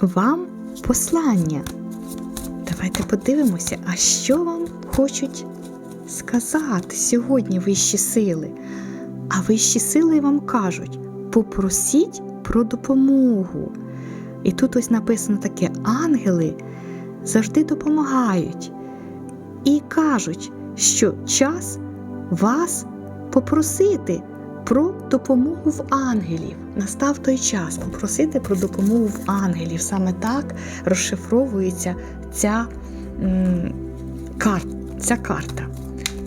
вам послання. Давайте подивимося, а що вам хочуть сказати сьогодні вищі сили. А вищі сили вам кажуть: попросіть про допомогу. І тут ось написано таке: ангели завжди допомагають і кажуть, що час вас попросити про допомогу в ангелів. Настав той час попросити про допомогу в ангелів. Саме так розшифровується ця, м, кар, ця карта.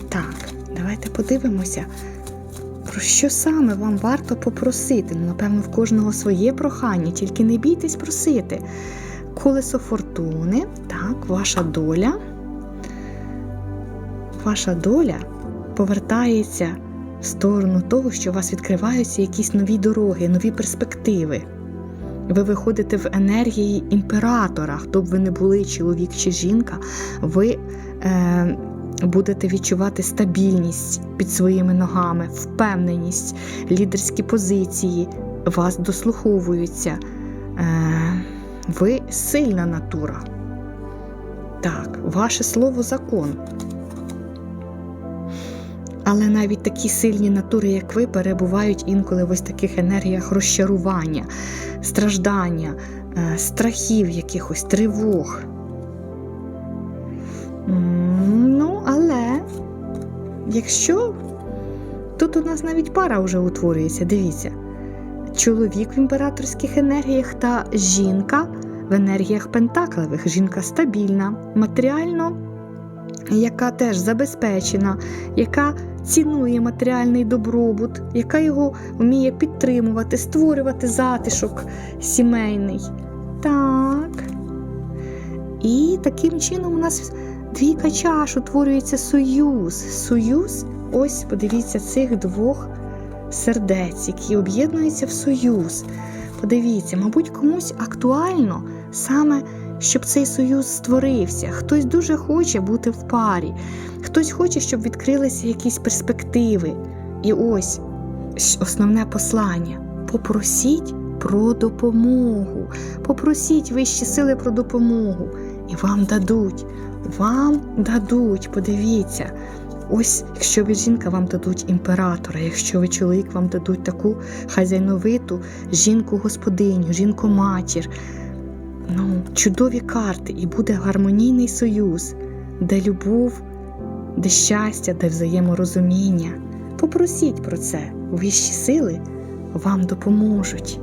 Так, давайте подивимося, про що саме вам варто попросити. Ну, напевно, в кожного своє прохання, тільки не бійтесь просити. Колесо фортуни, так, ваша доля. Ваша доля повертається сторону того, що у вас відкриваються якісь нові дороги, нові перспективи. Ви виходите в енергії імператора, хто б ви не були, чоловік чи жінка, ви е, будете відчувати стабільність під своїми ногами, впевненість, лідерські позиції, вас дослуховуються. Е, ви сильна натура. Так, ваше слово закон. Але навіть такі сильні натури, як ви, перебувають інколи в ось таких енергіях розчарування, страждання, е, страхів, якихось тривог. Ну, але якщо тут у нас навіть пара вже утворюється, дивіться. Чоловік в імператорських енергіях та жінка в енергіях пентаклевих. Жінка стабільна, матеріально, яка теж забезпечена, яка цінує матеріальний добробут, яка його вміє підтримувати, створювати затишок сімейний. Так. І таким чином у нас двійка чаш утворюється союз. Союз, ось подивіться, цих двох сердець, які об'єднуються в союз. Подивіться, мабуть, комусь актуально саме, щоб цей союз створився. Хтось дуже хоче бути в парі, хтось хоче, щоб відкрилися якісь перспективи. І ось основне послання: попросіть про допомогу, попросіть вищі сили про допомогу, і вам дадуть. Вам дадуть, подивіться. Ось, якщо ви жінка, вам дадуть імператора, якщо ви чоловік, вам дадуть таку хазяйновиту жінку-господиню, жінку-матір. Ну, чудові карти, і буде гармонійний союз, де любов, де щастя, де взаєморозуміння. Попросіть про це, вищі сили вам допоможуть.